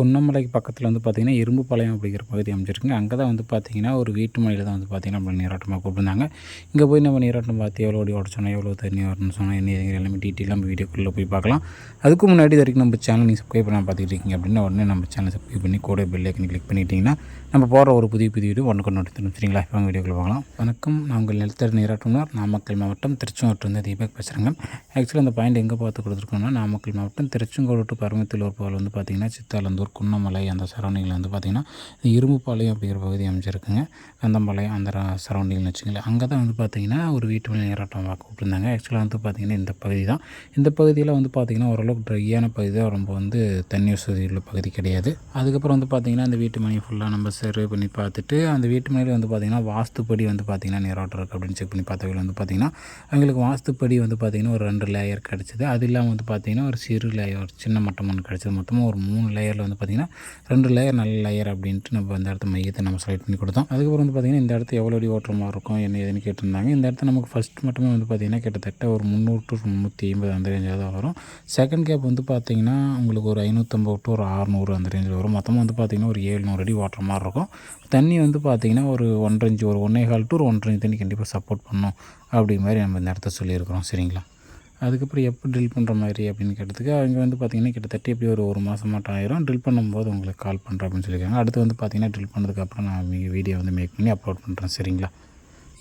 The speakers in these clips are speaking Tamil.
குன்னமலைக்கு பக்கத்தில் வந்து பார்த்திங்கன்னா இரும்புப்பாளையம் அப்படிங்கிற பகுதி அமைச்சிருக்குங்க அங்கே தான் வந்து பார்த்திங்கன்னா ஒரு வீட்டு மலையில் தான் வந்து பார்த்திங்கன்னா நம்ம நீராட்டமாக கூப்பிட்டுருந்தாங்க. இங்கே போய் நம்ம நீராட்டம் பார்த்து எவ்வளோ ஓடி ஓட எவ்வளோ தண்ணி வரணும்னு சொன்னால் என்ன ஏதுங்கிற எல்லாமே டீட்டெயிலாக நம்ம வீடியோக்குள்ளே போய் பார்க்கலாம். அதுக்கு முன்னாடி இது வரைக்கும் நம்ம சேனல் நீங்கள் சப்ஸ்கிரைப் பண்ணால் பார்த்துட்டு இருக்கீங்க அப்படின்னா உடனே நம்ம சேனல் சப்ஸ்கிரைப் பண்ணி கூட பெல் ஐக்கன் கிளிக் பண்ணிட்டீங்கன்னா நம்ம போகிற ஒரு புதிய புதிய வீடியோ ஒன்று கொண்டு வந்து சரிங்களா? இப்போ வீடியோக்குள்ளே பார்க்கலாம் வணக்கம். நான் உங்கள் நிலத்தடி நீராட்டம்னார் நாமக்கல் மாவட்டம் திருச்செங்கோட்டிலிருந்து தீபக் பேசுகிறேங்க ஆக்சுவலாக அந்த பாயிண்ட் எங்கே பார்த்து கொடுத்துருக்கோம்னா நாமக்கல் மாவட்டம் திருச்செங்கோடு பரமத்தில் ஒரு பால் வந்து பார்த்திங்கன்னா சித்தாலந்தூர் குன்னமலை அந்த சரௌண்டிங்கில் வந்து பார்த்திங்கன்னா இரும்புப்பாளையம் அப்படிங்கிற பகுதி அமைச்சிருக்குங்க கந்தம்பாளையம் அந்த சரௌண்டிங்னு வச்சுங்களேன் அங்கே தான் வந்து பார்த்திங்கன்னா ஒரு வீட்டு மலை நேரம் கூப்பிட்டுருந்தாங்க ஆக்சுவலாக வந்து பார்த்திங்கன்னா இந்த பகுதி தான் இந்த பகுதியில் வந்து பார்த்திங்கன்னா ஓரளவுக்கு ட்ரையான பகுதி தான் ரொம்ப வந்து தண்ணி வசதி உள்ள பகுதி கிடையாது அதுக்கப்புறம் வந்து பார்த்திங்கன்னா அந்த வீட்டு மணியை ஃபுல்லாக நம்ம சர்வே பண்ணி பார்த்துட்டு அந்த வீட்டு மணியில் வந்து பார்த்திங்கன்னா வாஸ்துப்படி வந்து பார்த்திங்கன்னா நேரோட்டம் இருக்குது அப்படின்னு செக் பண்ணி பார்த்தவங்க வந்து பார்த்திங்கன்னா அவங்களுக்கு வாஸ்துப்படி வந்து பார்த்திங்கன்னா ஒரு ரெண்டு லேயர் கிடச்சிது அது இல்லாமல் வந்து பார்த்திங்கன்னா ஒரு சிறு லேயர் சின்ன மட்டம் ஒன்று கிடச்சிது மொத்தமாக ஒரு மூணு லேயரில் வந்து பார்த்திங்கன்னா ரெண்டு லேயர் நல்ல லேயர் அப்படின்ட்டு நம்ம அந்த இடத்த மையத்தை நம்ம செலக்ட் பண்ணி கொடுத்தோம். அதுக்கப்புறம் வந்து பார்த்திங்கன்னா இந்த இடத்து எவ்வளோ அடி ஓட்டுற மாதிரி இருக்கும் என்ன ஏதுன்னு கேட்டிருந்தாங்க. இந்த இடத்த நமக்கு ஃபஸ்ட் மட்டுமே வந்து பார்த்திங்கன்னா கிட்டத்தட்ட ஒரு முந்நூறு டு முந்நூற்றி ஐம்பது அந்த ரேஞ்சில் தான் வரும். செகண்ட் கேப் வந்து பார்த்திங்கன்னா உங்களுக்கு ஒரு ஐநூற்றம்பது டு ஒரு அறநூறு அந்த ரேஞ்சில் வரும். மொத்தமாக வந்து பார்த்திங்கன்னா ஒரு ஏழ்நூறு அடி ஓட்டுற மாதிரி இருக்கும். தண்ணி வந்து பார்த்திங்கன்னா ஒரு ஒன்றரை இன்ச்சு ஒரு ஒன்றே கால் டு ஒரு ஒன்றரை இன்ச்சு தண்ணி கண்டிப்பாக சப்போர்ட் பண்ணும் அப்படி மாதிரி நம்ம இந்த இடத்த சொல்லியிருக்கிறோம். சரிங்களா? அதுக்கப்புறம் எப்போ ட்ரில் பண்ணுற மாதிரி அப்படின்னு கேட்டதுக்கு அவங்க வந்து பார்த்திங்கன்னா கிட்டத்தட்ட எப்படி ஒரு ஒரு மாதம் மட்டும் ஆயிரும். ட்ரில் பண்ணும்போது உங்களுக்கு கால் பண்ணுறேன் அப்படின்னு சொல்லியிருக்காங்க. அடுத்து வந்து பார்த்திங்கன்னா ட்ரில் பண்ணதுக்கப்புறம் நான் வீடியோ வந்து மேக் பண்ணி அப்லோட் பண்ணுறேன் சரிங்களா?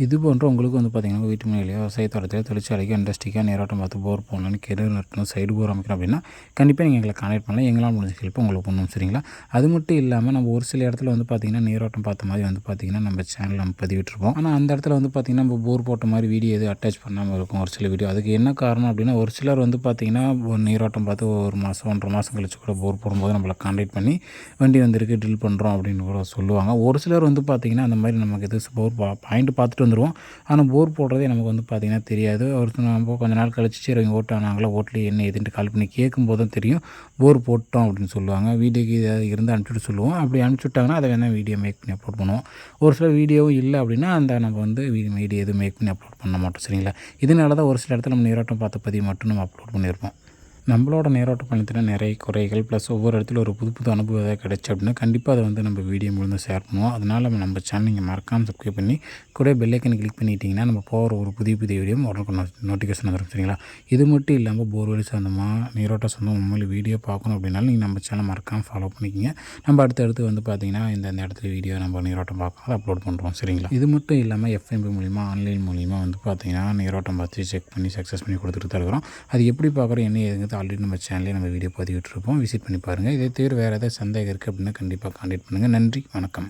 இது போன்ற உங்களுக்கு வந்து பார்த்திங்கன்னா வீட்டு மேலேயோ விவசாயத்தோட்டத்திலோ தொழிற்சாலைக்கு இண்டஸ்ட்ரிக்காக நீரோட்டம் பார்த்து போர் போகணும்னு கிணறு நட்டணும் சைடு போர் அமைக்கணும் அப்படின்னா கண்டிப்பாக நீங்கள் எங்களை கான்டெக்ட் பண்ணலாம். எங்களால் முடிஞ்ச ஹெல்ப் உங்களுக்கு பண்ணணும் சரிங்களா? அது மட்டும் இல்லாமல் நம்ம ஒரு சில இடத்துல வந்து பார்த்திங்கன்னா நீரோட்டம் பார்த்த மாதிரி வந்து பார்த்திங்கன்னா நம்ம சேனல் நம்ம பதிவிட்டுருப்போம். ஆனால் அந்த இடத்துல வந்து பார்த்திங்கன்னா நம்ம போர் போட்ட மாதிரி வீடியோ எதுவும் அட்டாச் பண்ணாமல் இருக்கும் ஒரு சில வீடியோ அதுக்கு என்ன காரணம் அப்படின்னா ஒரு சிலர் வந்து பார்த்திங்கன்னா நீரோட்டம் பார்த்து ஒரு மாதம் ஒன்றரை மாதம் கழிச்சு கூட போர் போடும்போது நம்மளை கான்டாக்ட் பண்ணி வண்டி வந்திருக்கு ட்ரில் பண்ணுறோம் அப்படின்னு கூட சொல்லுவாங்க. ஒரு சிலர் வந்து பார்த்திங்கன்னா அந்த மாதிரி நமக்கு எது போர் பாயிண்ட் பார்த்துட்டு வந்துடுவோம் ஆனால் போர் போடுறதே நமக்கு வந்து பார்த்திங்கன்னா தெரியாது. ஒருத்தர் நம்ம கொஞ்ச நாள் கழிச்சு சரி அவங்க ஓட்டானாங்களா ஓட்டில் என்ன ஏதுன்ட்டு கால் பண்ணி கேட்கும்போது தான் தெரியும். போர் போட்டோம் அப்படின்னு சொல்லுவாங்க. வீடியோக்கு ஏதாவது இருந்து அனுப்பிச்சுட்டு சொல்லுவோம். அப்படி அனுப்பிச்சுட்டாங்கன்னா அதை வேணால் வீடியோ மேக் பண்ணி அப்லோட் பண்ணுவோம். ஒரு சில வீடியோவும் இல்லை அப்படின்னா அந்த நம்ம வந்து வீடியோ எதுவும் மேக் பண்ணி அப்லோட் பண்ண மாட்டோம். சரிங்களா? இதனால தான் ஒரு சில இடத்துல நம்ம நீராட்டம் பார்த்த பதிவு மட்டும் நம்ம அப்லோட் பண்ணியிருப்போம். நம்மளோட நேரோட்ட பயணத்தில் நிறைய குறைகள் ப்ளஸ் ஒவ்வொரு இடத்துல ஒரு புது புது அனுபவம் ஏதாவது கிடச்சி அப்படின்னா கண்டிப்பாக அதை வந்து நம்ம வீடியோ மூலமாக ஷேர் பண்ணுவோம். அதனால் நம்ம நம்ம சேனல் நீங்கள் மறக்காமல் சப்ஸ்கிரைப் பண்ணி கூட பெல்லைக்கன் கிளிக் பண்ணிட்டீங்கன்னா நம்ம போகிற ஒரு புதிய புதிய வீடியோ உடனே நோட்டிஃபிகேஷன் வந்துடும் சரிங்களா? இது மட்டும் இல்லாமல் போர்வெல் சொந்தமாக நீரோட்ட சொந்தம் உண்மையில் வீடியோ பார்க்கணும் அப்படின்னாலும் நீங்கள் நம்ம சேனல் மறக்காமல் ஃபாலோ பண்ணிக்கிங்க. நம்ம அடுத்தடுத்து வந்து பார்த்திங்கன்னா இந்த இடத்துல வீடியோ நம்ம நீரோட்டம் பார்க்கலாம் அப்லோட் பண்ணுறோம் சரிங்களா? இது மட்டும் இல்லாமல் எஃப்எம்பி மூலிமா ஆன்லைன் மூலிமா வந்து பார்த்திங்கன்னா நீரோட்டம் பார்த்து செக் பண்ணி சக்ஸஸ் பண்ணி கொடுத்துட்டு தான் இருக்கிறோம். அது எப்படி பார்க்குறோம் என்ன ஏதுங்கிறது ஆல்ரெடி நம்ம சேனலே நம்ம வீடியோ பதிவிட்டுருப்போம். விசிட் பண்ணி பாருங்கள் இதே தவிர வேறு ஏதாவது சந்தேகம் இருக்குது அப்படின்னா கண்டிப்பாக காண்டாக்ட் பண்ணுங்கள் நன்றி. வணக்கம்.